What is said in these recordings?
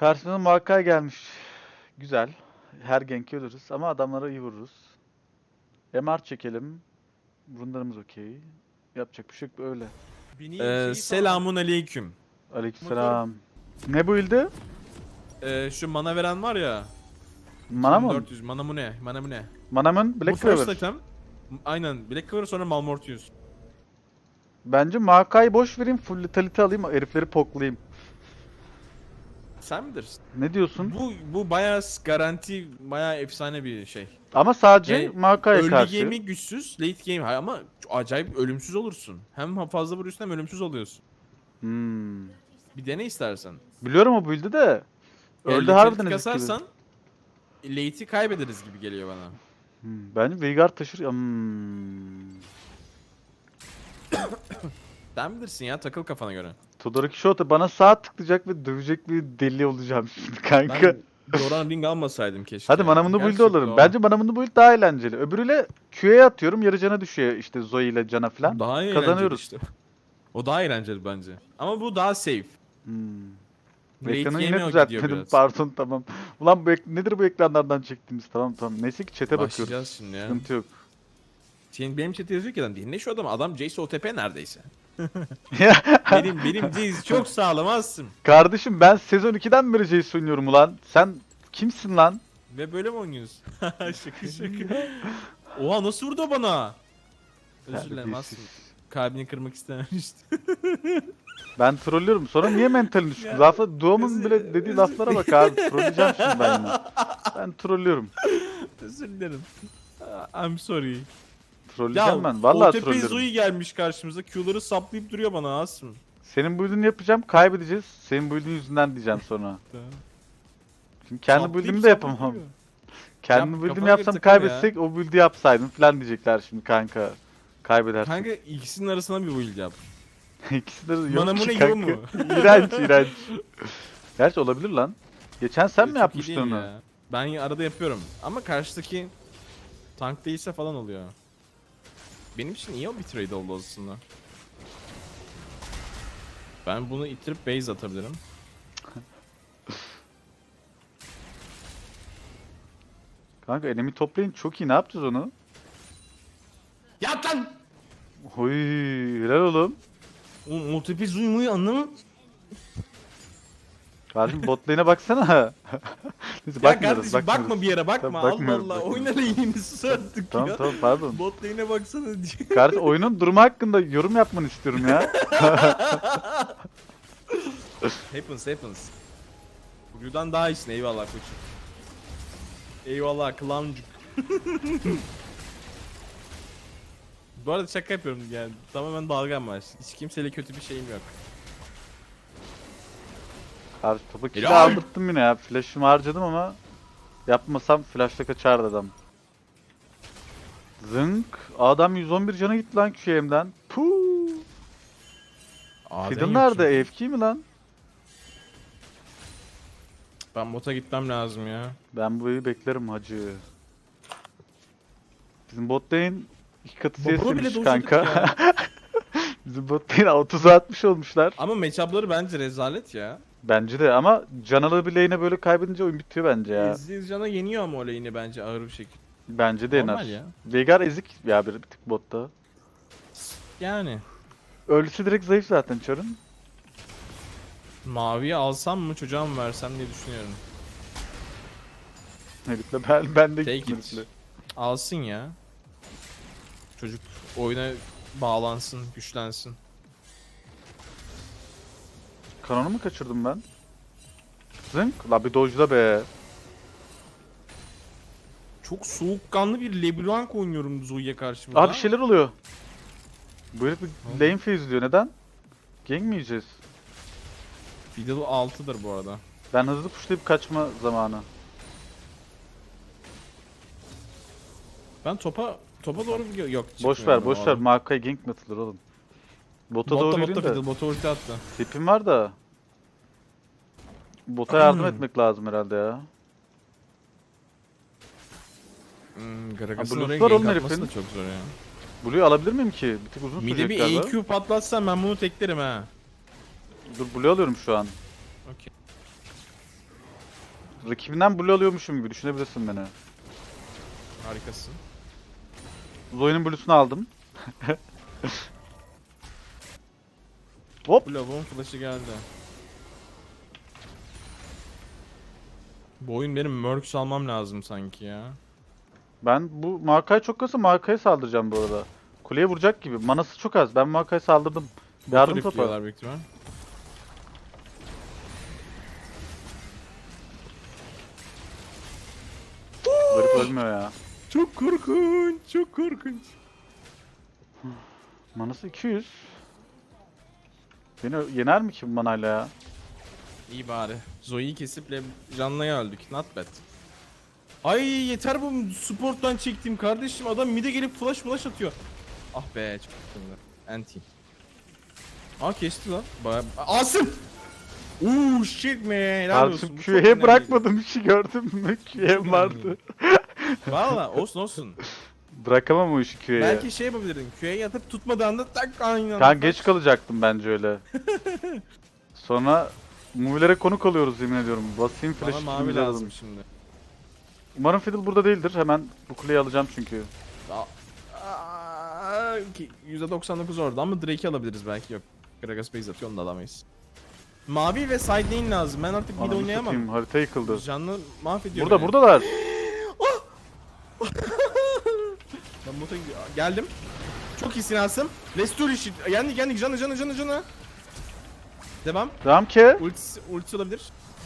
Karşımıza Makai gelmiş. Güzel. Her genki ölürüz ama adamlara iyi vururuz. MR çekelim. Runlarımız okey. Yapacak bir şey yok öyle. Ee, selamun aleyküm. Aleykümselam. Ne bu ildi? Ee, şu mana veren var ya. Mana mı? 400 mana mı ne? Mana mı ne? Manamın Bu Black first Clover. item. Aynen Black Clover sonra Malmortius. Bence Makai boş vereyim. Full lethality alayım. Herifleri poklayayım. Sen bilirsin. Ne diyorsun? Bu bu bayağı garanti, bayağı efsane bir şey. Ama sadece Yani Makai'ye Early karşı. game'i güçsüz, late game ama acayip ölümsüz olursun. Hem fazla vuruyorsun hem ölümsüz oluyorsun. Hmm. Bir dene istersen. Biliyorum o build'i de. Yani Öldü late harbiden kasarsan late'i kaybederiz gibi geliyor bana. Hmm. Bence Veigar taşır. Hmm. Sen bilirsin ya takıl kafana göre. Todoroki Shota bana sağ tıklayacak ve dövecek bir deli olacağım şimdi kanka. Ben Doran Ring almasaydım keşke. Hadi Manamunu build Gerçekten alırım. o. Bence Manamunu build daha eğlenceli. Öbürüyle Q'ye atıyorum yarı cana düşüyor işte Zoe ile cana falan. Daha eğlenceli Kazanıyoruz. işte. O daha eğlenceli bence. Ama bu daha safe. Hmm. Ekranı yine düzeltmedim. Pardon tamam. Ulan bu ek- nedir bu ekranlardan çektiğimiz? Tamam tamam. Neyse ki chat'e bakıyoruz. Başlayacağız şimdi ya. Sıkıntı yok. Senin benim chat'e yazıyor ki adam dinle şu adamı. Adam Jace OTP neredeyse. Benim benim Jace çok sağlam aslım. Kardeşim ben sezon 2'den beri Jace oynuyorum ulan. Sen kimsin lan? Ve böyle mi oynuyorsun? şaka şaka. Oha nasıl vurdu bana? Özür dilerim aslım. Kalbini kırmak istememiştim. Ben trollüyorum. Sonra niye mentalin düştü? Ya, Lafı Doğum'un bile dediği laflara bak abi. Trolleyeceğim şimdi ben yine. Ben trollüyorum. Özür dilerim. I'm sorry. Trolleyeceğim ben. Vallahi OTP trollüyorum. Zoe gelmiş karşımıza. Q'ları saplayıp duruyor bana Asım. Senin build'ini yapacağım. Kaybedeceğiz. Senin build'in yüzünden diyeceğim sonra. Şimdi kendi build'imi de yapamam. Kendi Yap- build'imi kafana yapsam takıl ya. kaybetsek o build'i yapsaydın falan diyecekler şimdi kanka. Kaybedersin. Kanka ikisinin arasına bir build yap. İkisi de yok Manamune ki Yo kanka. mu? iğrenç iğrenç. Gerçi olabilir lan. Geçen sen mi Çok iyi yapmıştın değil onu? ya. Ben arada yapıyorum. Ama karşıdaki tank değilse falan oluyor. Benim için iyi o bir trade oldu aslında. Ben bunu ittirip base atabilirim. Kanka enemy toplayın çok iyi. Ne yapacağız onu? Yat lan! Huy helal oğlum. O multiple zuymuyu anlamı. Kardeşim bot lane'e baksana. Neyse Ya bakmıyoruz, kardeşim bakmıyoruz. bakma bir yere bakma. Tamam, Allah bakmıyoruz, Allah. bakmıyoruz. Oyna lane'ini sus artık Tamam ya. tamam pardon. Bot lane'e baksana diye. Kardeş oyunun durumu hakkında yorum yapmanı istiyorum ya. happens happens. Blue'dan daha iyisin eyvallah koçum. Eyvallah clowncuk. Bu arada şaka yapıyorum yani tamamen dalgam var. Hiç kimseyle kötü bir şeyim yok. Topa kill Helal. aldırttım yine ya. Flash'ımı harcadım ama yapmasam flash'la kaçardı adam. Zınk. Adam 111 cana gitti lan QM'den. Puuu. Fiddle nerede? AFK mi lan? Ben bota gitmem lazım ya. Ben bu evi beklerim hacı. Bizim bot lane iki katı dojladık kanka. Bizim bot lane 30'a atmış olmuşlar. Ama matchup'ları bence rezalet ya. Bence de ama canalı bir lane'e böyle kaybedince oyun bitiyor bence ya. Ezreal Can'a yeniyor ama o lane'i bence ağır bir şekilde. Bence de Normal yener. ya. Veigar ezik ya bir, bir tık botta. Yani. Ölüsü direkt zayıf zaten Çar'ın. Maviyi alsam mı çocuğa mı versem diye düşünüyorum. Herifle ben, ben de Take gittim it. herifle. Alsın ya. Çocuk oyuna bağlansın, güçlensin. Kanonu mu kaçırdım ben? Zınk. La bir dojla be. Çok soğukkanlı bir LeBlanc oynuyorum Zoe'ye karşı burada. Abi bir şeyler oluyor. Bu herif bir lane phase diyor. Neden? Gang mi yiyeceğiz? Fiddle 6'dır bu arada. Ben hızlı pushlayıp kaçma zamanı. Ben topa topa doğru bir yok. Boş ver boş ver. Makai gank mi atılır oğlum? Bota Botta doğru botta yürüyün de. Fiddle, bota ulti attı. Tipim var da. Bota yardım etmek lazım herhalde ya. Hmm, Gragas'ın Blues oraya var gank oğlum atması da herifin. çok zor ya. Blue'yu alabilir miyim ki? Bir tık uzun Mide sürecek bir galiba. EQ patlatsam ben bunu teklerim ha. Dur Blue alıyorum şu an. Okey. rakibinden blue alıyormuşum gibi düşünebilirsin beni. Harikasın. Zoe'nin blue'sunu aldım. Hop. Lavuğun flash'ı geldi. Bu oyun benim Mercs almam lazım sanki ya. Ben bu Maokai çok kasa Maokai'ye saldıracağım bu arada. Kuleye vuracak gibi. Manası çok az. Ben Maokai'ye saldırdım. Yardım ipliyorlar büyük ihtimal. Garip ölmüyor ya. Çok korkunç, çok korkunç. Manası 200. Beni yener mi ki bu manayla ya? İyi bari. Zoe'yi kesip Canlı'ya öldük. Not bad. Ay yeter bu sporttan çektiğim kardeşim. Adam mide gelip flash flash atıyor. Ah be çok sıkıntı. Anti. Aa kesti lan. Baya... Asım! Uuu shit man. Helal olsun. Kardeşim Bu çok Q'ye önemli. bırakmadım işi gördün mü? Q'ye vardı. Valla olsun olsun. Bırakamam o işi Q'ye. Belki şey yapabilirdin. Q'ye yatıp tutmadığında tak aynı anda. Kan geç kalacaktım bence öyle. Sonra Move'lere konuk oluyoruz yemin ediyorum. Basayım Bana flash mavi lazım şimdi. Umarım Fiddle burada değildir. Hemen bu kuleyi alacağım çünkü. Aa, ki %99 orada ama Drake'i alabiliriz belki yok. Gragas base atıyor onu da alamayız. Mavi ve side lane lazım. Ben artık mid Ananı oynayamam. satayım, harita yıkıldı. Canlı mahvediyor Burada beni. buradalar. Gi- geldim. Çok iyisin Asım. This shit. Yendik yendik canı canı canı canı. Devam. Devam ki. Ultisi, ultisi olabilir.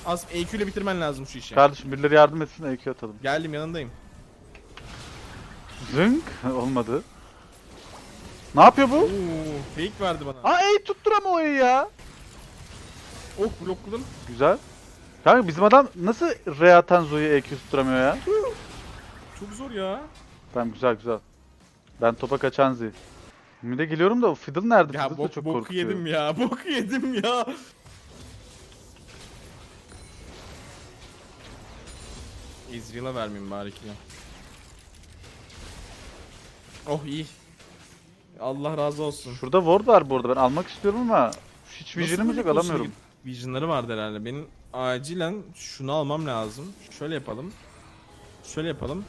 Az EQ ile bitirmen lazım şu işi. Kardeşim birileri yardım etsin EQ atalım. Geldim yanındayım. Zınk. Olmadı. Ne yapıyor bu? Oo, fake verdi bana. Aa ey tutturamıyor o ya. Oh blokladım. Güzel. Kanka bizim adam nasıl R atan Zoe'yi EQ tutturamıyor ya? Çok zor ya. Tamam güzel güzel. Ben topa kaçan Z. Mid'e geliyorum da o Fiddle nerede? Ya Fiddle da bok, çok boku korkutuyor. yedim ya. Boku yedim ya. Ezreal'a vermeyeyim bari ki. Oh iyi. Allah razı olsun. Şurada ward var bu arada ben almak istiyorum ama hiç Nasıl vision'ımız yok alamıyorum. Vision'ları vardı herhalde. Benim acilen şunu almam lazım. Şöyle yapalım. Şöyle yapalım.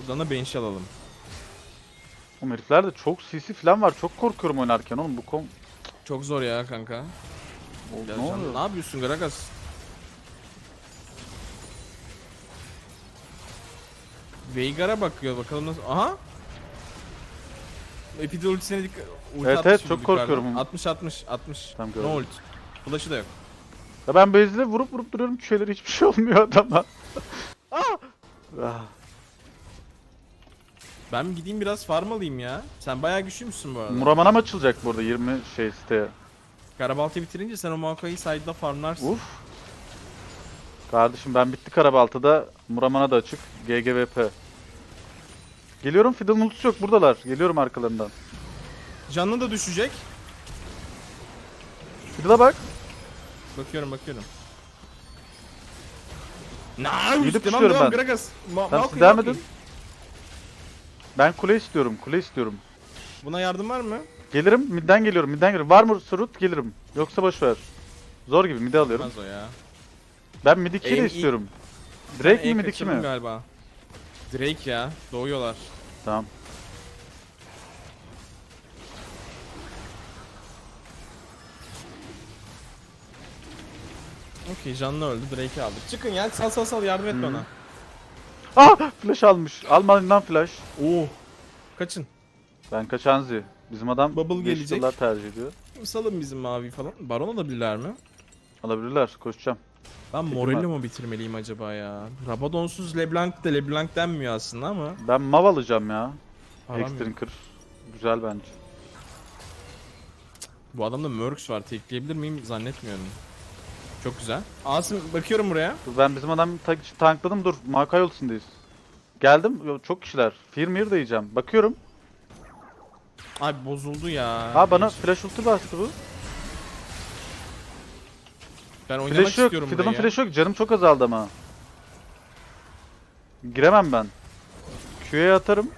Buradan da bench alalım. Oğlum heriflerde çok CC falan var. Çok korkuyorum oynarken oğlum bu kom... Çok zor ya kanka. O, Ya ne can- oluyor? ne yapıyorsun Gragas? Veigar'a bakıyor bakalım nasıl. Aha! Epidol ultisine dikkat. Ulti Evet, evet, çok korkuyorum. 60 60 60. Tamam, no gördüm. ult. Flash'ı da yok. Ya ben base'le vurup vurup duruyorum şeyler hiçbir şey olmuyor adama. ah! Ah, Ben gideyim biraz farm alayım ya. Sen bayağı güçlüymüşsün bu arada. Muraman'a mı açılacak burada 20 şey siteye? Karabaltı bitirince sen o Maokai'yi side'da farmlarsın. Uf. Kardeşim ben bitti Karabaltı'da. Muraman'a da açık. GGVP. Geliyorum Fiddle'ın ultisi yok buradalar. Geliyorum arkalarından. Canlı da düşecek. Fiddle'a bak. Bakıyorum bakıyorum. Nice! de Devam devam ben. Gragas. Ma Tamam Maokai, devam Maokai. edin. Ben kule istiyorum. Kule istiyorum. Buna yardım var mı? Gelirim. Midden geliyorum. Midden geliyorum. Var mı surut? Gelirim. Yoksa boş ver. Zor gibi midi alıyorum. Olmaz o ya. Ben mid 2'yi de Aim- istiyorum. Drake mi mid 2 kaçırdım mi? galiba. Drake ya. Doğuyorlar. Tamam. Okey canlı öldü. Drake'i aldık. Çıkın ya. Sal sal sal yardım et Hı. bana. Ah! Flash almış. Almadığından flash. Oo. Kaçın. Ben kaçan Z. Bizim adam Bubble gelecek. yıllar tercih ediyor. Salın bizim mavi falan. Baron alabilirler mi? Alabilirler. Koşacağım. Ben Peki, Morello var. mu bitirmeliyim acaba ya? Rabadonsuz LeBlanc de LeBlanc denmiyor aslında ama. Ben mav alacağım ya. Param yok. Extrinker. Güzel bence. Bu adamda Mercs var. Tekleyebilir miyim? Zannetmiyorum. Çok güzel. Asım bakıyorum buraya. Dur ben bizim adam ta tankladım dur. Makai ultisindeyz. Geldim. Yo, çok kişiler. Firmir de yiyeceğim. Bakıyorum. Abi bozuldu ya. Ha bana flash ulti bastı bu. ben oynamak Flash yok. istiyorum Fiddle'ın burayı. flash yok. Canım çok azaldı ama. Giremem ben. Q'ye atarım.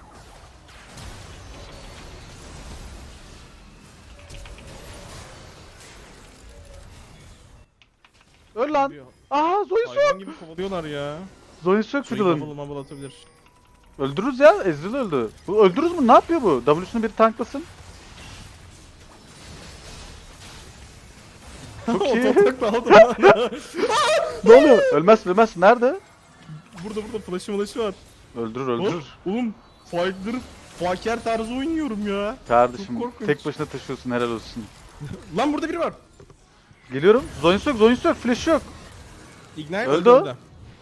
Öl lan. Aa Zoe Hayvan Sök. gibi kovalıyorlar ya. Zoe Sök Zoe Fiddle'ın. bubble atabilir. Öldürürüz ya. Ezreal öldü. Bu öldürürüz mü? Ne yapıyor bu? W'sunu bir tanklasın. Çok iyi. Lan. ne oluyor? Ölmez ölmez. Nerede? burada burada flash'ı flash'ı var. Öldürür öldürür. Oğlum fighter Faker tarzı oynuyorum ya. Kardeşim Çok korkunç. tek başına taşıyorsun helal olsun. Lan burada biri var. Geliyorum. Zoe Sök, Zoe Sök. Flash yok. Ignite Öldü öldü.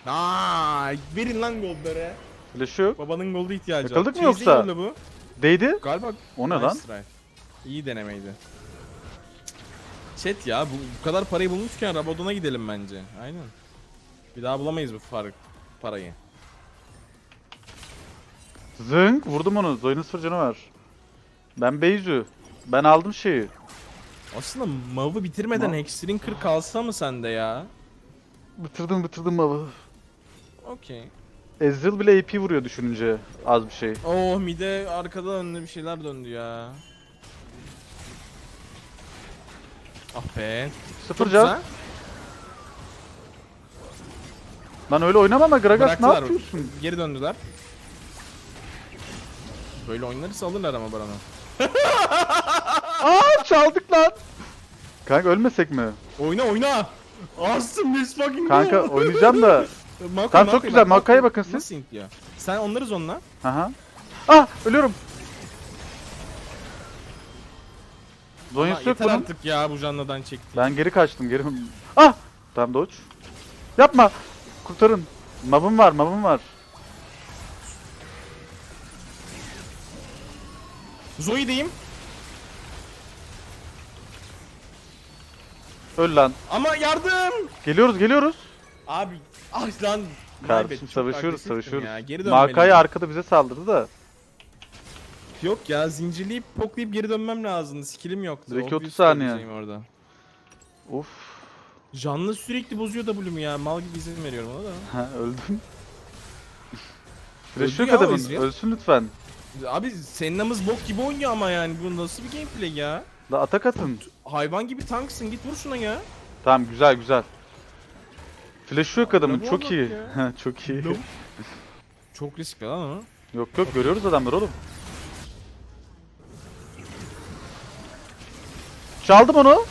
Aa, verin lan goldları. Flash yok. Babanın goldu ihtiyacı Yakaladık mı Cheesy yoksa? gold'u bu. Değdi. Galiba O ne Nice lan? try. İyi denemeydi. Chat ya bu, bu kadar parayı bulmuşken Rabadon'a gidelim bence. Aynen. Bir daha bulamayız bu fark parayı. Zınk. Vurdum onu. Zoe'nin sıfır canı var. Ben Beyzu. Ben aldım şeyi. Aslında Mav'ı bitirmeden Ma- Hexer'in 40 kalsa mı sende ya? Bitirdim bitirdim baba. Okey. Ezreal bile AP vuruyor düşününce. Az bir şey. Oh mide arkada önüne bir şeyler döndü ya. Ah be. Sıfır can. Lan öyle oynama ama Gragas ne yapıyorsun? Geri döndüler. Böyle oynarsa alırlar ama Baran'ı. Aa çaldık lan. Kanka ölmesek mi? Oyna oyna. Awesome this fucking Kanka go. oynayacağım da. Mako, Tamam, çok güzel. Mako bakın siz. Nasıl intliyor? Sen onları zonla. Aha. Ah ölüyorum. Zonya yok bunun. artık ya bu canlıdan çekti. Ben geri kaçtım geri. Ah! Tamam Doç. Yapma. Kurtarın. Mabım var, mabım var. Zoe'deyim. Öl lan. Ama yardım. Geliyoruz, geliyoruz. Abi ah lan. Kardeşim çok savaşıyoruz, agresiftim savaşıyoruz. Ya. Geri. Makai arkada bize saldırdı da. Yok ya zincirleyip poklayıp geri dönmem lazımdı. Skillim yoktu. Direkt Obvious 30 saniye. Orada. Of. Canlı sürekli bozuyor W'mu ya. Mal gibi izin veriyorum ona da. Ha, öldüm. Öldü Flash yok ya o adamın. Ölsün lütfen. Abi Senna'mız bok gibi oynuyor ama yani bu nasıl bir gameplay ya? La atak atın. Hayvan gibi tanksın git vur şuna ya. Tamam güzel güzel. Flash yok adamın. bu Çok iyi. ya. Çok iyi. Çok riskli lan o. Yok yok görüyoruz adamları oğlum. Çaldım onu.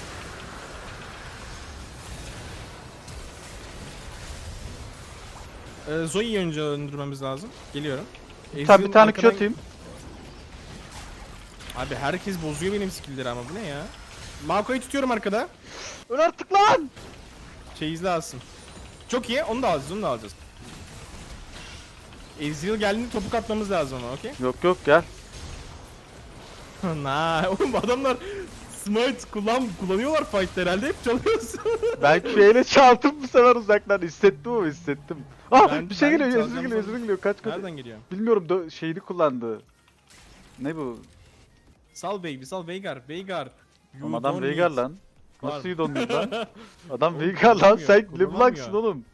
Ee, Zoe'yi önce öldürmemiz lazım. Geliyorum. Bir tane, bir tane Q arkadan- atayım. Abi herkes bozuyor benim skill'leri ama bu ne ya? Mako'yu tutuyorum arkada. Öl artık lan. Şey izle alsın. Çok iyi. Onu da alacağız. Onu da alacağız. Ezreal geldiğinde topuk atmamız lazım ama okey? Yok yok gel. Na, oğlum bu adamlar smite kullan kullanıyorlar fight'ta herhalde hep çalıyorsun. Ben ile çaldım bu sefer uzaktan. Hissettim ama hissettim. Ah Ben- bir şey geliyor. Ezri geliyor. Ezri geliyor. Kaç kaç. Nereden geliyor? Bilmiyorum şeyini kullandı. Ne bu? Sal baby, sal Veigar, Veigar. You adam don't Veigar need- lan. Var. Nasıl need lan? Adam Veigar lan kullanamıyor, sen kullanamıyor. LeBlanc'sın oğlum.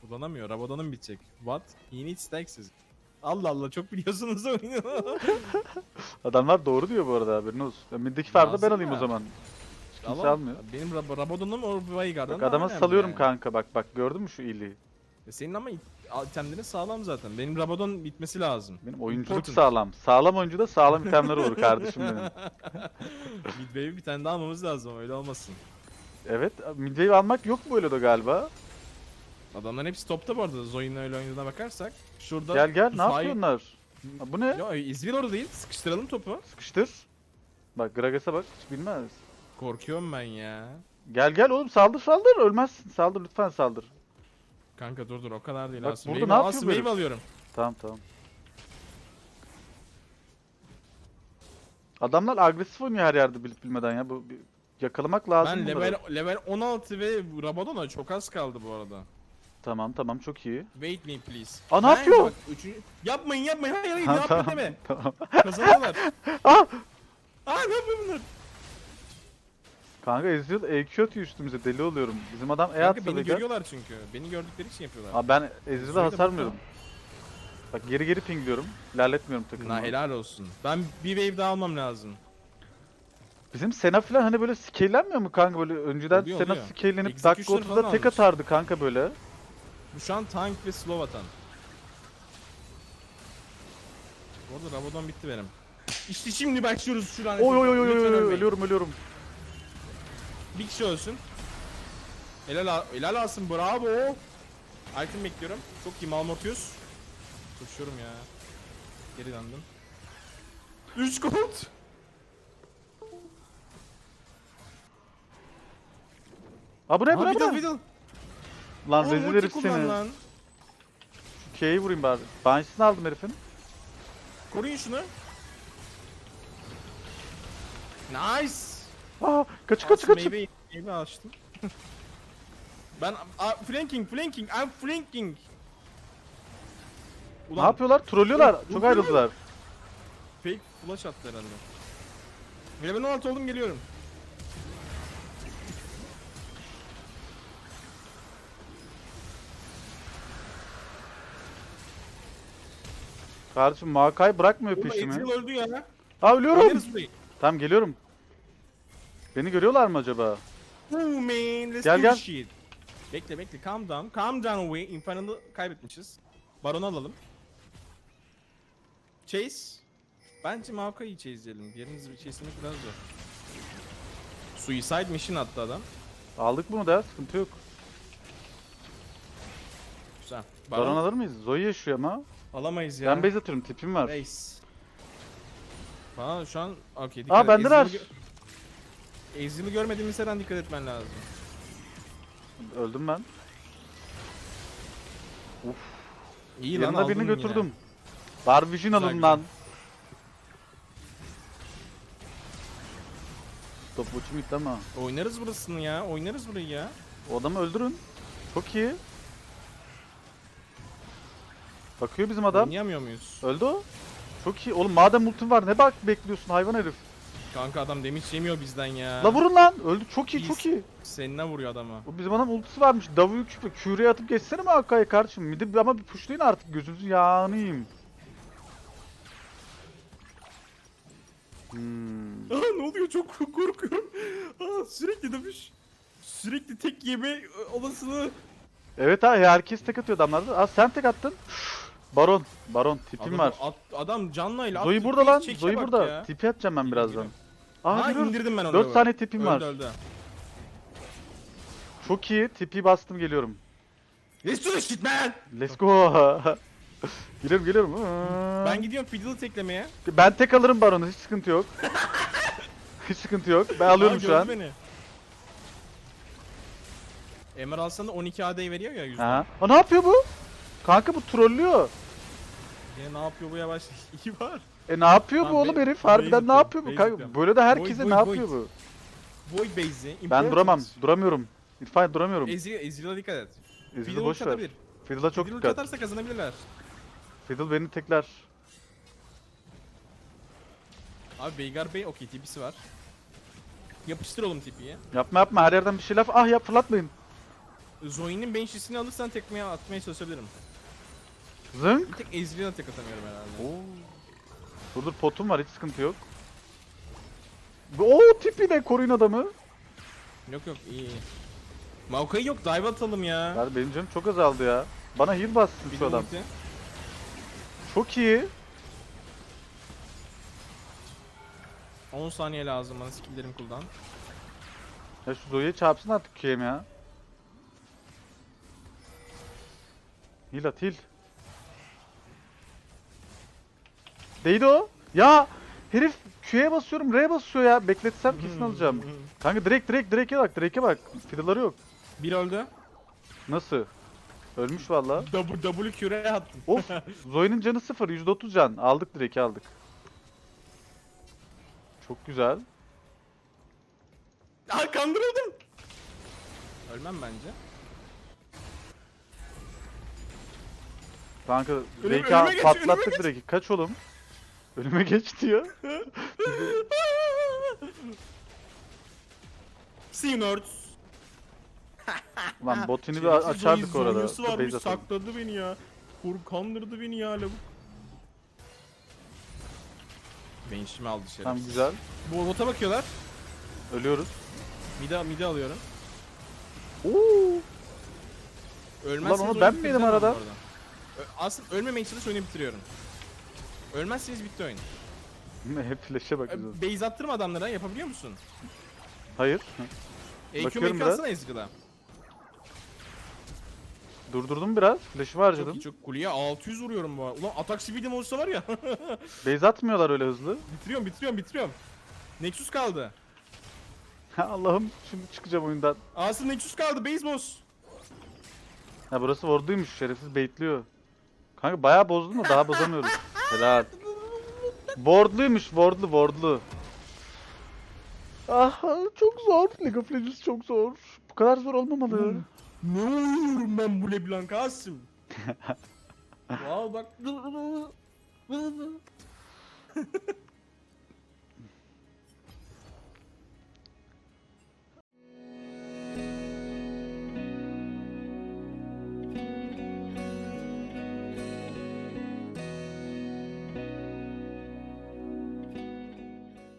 Kullanamıyor, Rabadon'un bitecek. What? He needs stacks. Allah Allah çok biliyorsunuz oyunu. Adamlar doğru diyor bu arada haberin olsun. Ya Middeki farda ben Lazım alayım o ya. zaman. Kimse Ama almıyor. Benim Rab Rabadon'um o Veigar'dan Bak daha adama önemli salıyorum yani. kanka bak bak gördün mü şu iyiliği? E Senin ama it- itemlerin sağlam zaten. Benim Rabadon bitmesi lazım. Benim oyunculuk Important. sağlam. Sağlam oyuncuda sağlam itemler olur kardeşim benim. Midwave'i bir tane daha almamız lazım öyle olmasın. Evet, midwave almak yok mu öyle de galiba? Adamların hepsi topta bu arada. Zoe'nin öyle oynadığına bakarsak. Şurada Gel gel, ne yapıyorlar? Ha, bu ne? Ya İzmir orada değil. Sıkıştıralım topu. Sıkıştır. Bak Gragas'a bak, hiç bilmez. Korkuyorum ben ya. Gel gel oğlum saldır saldır, ölmezsin. Saldır lütfen saldır. Kanka dur dur o kadar değil. Bak Asım burada wave, ne yapıyor Asım wave alıyorum. Tamam tamam. Adamlar agresif oynuyor her yerde bilip bilmeden ya. Bu bir yakalamak lazım Ben bunları. level, level 16 ve Rabadon'a çok az kaldı bu arada. Tamam tamam çok iyi. Wait me please. Aa, ne Ben yapıyor? bak, üçüncü... Yapmayın yapmayın hayır hayır Tamam, yapmayın tamam, deme. tamam. Kazanıyorlar. Ah! Aa ne yapıyor bunlar? Kanka Ezreal EQ atıyor üstümüze deli oluyorum. Bizim adam E Kanka atsa beni da gel. görüyorlar çünkü. Beni gördükleri için yapıyorlar. Abi ben Söyle Ezreal'a hasar bakalım. mıyorum. Bak geri geri pingliyorum. İlerletmiyorum takımı. Na helal olsun. Ben bir wave daha almam lazım. Bizim Sena falan hani böyle scale'lenmiyor mu kanka böyle önceden Oluyor, Sena oluyor. Executioner dakika falan 30'da tek almış. atardı kanka böyle. Bu şu an tank ve slow atan. Bu arada Rabadon bitti benim. İşte şimdi başlıyoruz şu lanet. Oy oy oy oy Lütfen oy, ölmeyin. ölüyorum ölüyorum. Bir kişi ölsün. Helal, helal alsın bravo. Item bekliyorum. Çok iyi Malmortius. Koşuyorum ya. Geri döndüm. 3 gold. Aa bu ne bu ne bu ne? Lan Oğlum, rezil herif seni. lan. Şu K'yi vurayım bari. Banshesini aldım herifin. Koruyun şunu. Nice. Aa kaç kaç Aslında kaç. Meyve, meyve açtım. ben a, flanking, flanking, I'm flanking. Ne yapıyorlar? Trollüyorlar. Çok ayrıldılar. Fake flash attı herhalde. Level 16 oldum geliyorum. Kardeşim Makai bırakmıyor Oğlum peşimi. Ezreal öldü ya. Aa ölüyorum. Tamam geliyorum. Beni görüyorlar mı acaba? Oh man, let's Gel, do gel. this shit. Bekle bekle, calm down, calm down away. Infernal'ı kaybetmişiz. Baron'u alalım. Chase. Bence Maokai'yi chase'leyelim. Yerimizi chase'lemek biraz zor. Suicide mission attı adam. Aldık bunu da sıkıntı yok. Güzel. Baron Baron, alır mıyız? Zoe yaşıyor ama. alamayız ya. Ben base atıyorum tipim var. Reis. Bana şu an okey Aa et. bendeler. Ezreal'ı gö- Ezreal'ı görmediğimiz her an dikkat etmen lazım. Öldüm ben. İyi lan Yanına aldın birini yine. götürdüm. Var vision alın güzel. lan. Top uçum gitti ama. Oynarız burasını ya. Oynarız burayı ya. O adamı öldürün. Çok iyi. Bakıyor bizim adam. Oynayamıyor muyuz? Öldü o. Çok iyi. Oğlum madem ultin var ne bak bekliyorsun hayvan herif. Kanka adam damage yemiyor bizden ya. La vurun lan. Öldü. Çok iyi çok iyi. Seninle vuruyor adama. O bizim adam ultisi varmış. W'yu küpe Q'ye atıp geçsene mi Akka'ya kardeşim? Midi ama bir pushlayın artık gözünüzün yağını yiyeyim. Hmm. Aa ne oluyor çok korkuyorum. Aa sürekli dövüş. Sürekli tek yeme e, olasılığı. Evet ha herkes tek atıyor adamlarda. Aa sen tek attın. Baron. Baron tipim Adam, var. at- adam canlayla Zoe burada lan. Zoe burada. ya. Tipi atacağım ben birazdan. Aa Ha geliyorum. indirdim ben onu. 4 saniye tipim öldü, var. Öldü Çok iyi. Tipi bastım geliyorum. Let's do this shit man. Let's go. geliyorum geliyorum. Aa. Ben gidiyorum Fiddle'ı teklemeye. Ben tek alırım Baron'u. Hiç sıkıntı yok. Hiç sıkıntı yok. Ben alıyorum Aa, şu an. Beni. Emer alsan da 12 AD veriyor ya yüzden. Ha. Aa, ne yapıyor bu? Kanka bu trollüyor. Yine ne yapıyor bu yavaş? İyi var. E ne yapıyor Tamam, bu oğlum be- herif? Harbiden ne yapıyor bu? Kanka, böyle de herkese Void, ne void, yapıyor void. bu? Void base'i. Ben duramam. Duramıyorum. İrfan duramıyorum. Ezreal, Ezreal'a dikkat et. Ezil'i Fiddle'ı boş ver. çatabilir. Fiddle'a çok Fiddle'ı dikkat. çatarsa kazanabilirler. Fiddle beni tekler. Abi Veigar Bey okey tipisi var. Yapıştır oğlum tipiyi. Yapma yapma her yerden bir şey laf. Ah ya fırlatmayın. Zoe'nin bench'isini alırsan tekmeye atmaya çalışabilirim. Zınk. Bir tek Ezreal'a tek atamıyorum herhalde. Oo. Dur dur potum var hiç sıkıntı yok. Oo tipi de koruyun adamı. Yok yok iyi iyi. Maokai yok dive atalım ya. Ya benim canım çok azaldı ya. Bana heal bassın Bir şu adam. ulti. Çok iyi. 10 saniye lazım bana skill'lerim cooldown. Ya şu Zoe'ye çarpsın artık QM ya. Heal at heal. Değdi o. Ya herif Q'ye basıyorum R'ye basıyor ya. Bekletsem kesin alacağım. Kanka direkt direkt direk'e bak direk'e bak. Fiddle'ları yok. Bir öldü. Nasıl? Ölmüş valla. W, küre attım. Of. Zoe'nin canı sıfır. %30 can. Aldık direk'i aldık. Çok güzel. Aa kandırıldım. Ölmem bence. Kanka Önüme- önüme geç, patlattık önüme geç. direk'i. Kaç oğlum? Önüme geç diyor. See you nerds. Lan botini bir Şerefsiz açardık orada. Zonya'sı varmış atalım. sakladı beni ya. Kur kandırdı beni ya lavuk. Bench'imi aldı şerefsiz. Tamam güzel. Bu bota bakıyorlar. Ölüyoruz. Mide, mide alıyorum. Oo. Ölmezseniz onu oyunu ben miydim arada? bu arada. Aslında ölmemeye çalış oyunu bitiriyorum. Ölmezseniz bitti oyun. Hep flash'e bak. Ö, Base attırma adamlara yapabiliyor musun? Hayır. EQ Bakıyorum biraz. atsana Ezreal'a. Durdurdum biraz. Flash'ımı Çok harcadım. iyi çok kuleye 600 vuruyorum bu arada. Ulan atak speed'im olsa var ya. Base atmıyorlar öyle hızlı. bitiriyorum bitiriyorum bitiriyorum. Nexus kaldı. Ha Allah'ım şimdi çıkacağım oyundan. Asıl Nexus kaldı base boss. Ha burası ward'uymuş. Şerefsiz baitliyor. Kanka bayağı bozdun da daha bozamıyoruz. Helal. Wardluymuş. Wardlu wardlu. Ah çok zor. League of Legends çok zor. Bu kadar zor olmamalı. Ne oluyorum ben bu Leblanc Asım? Wow bak.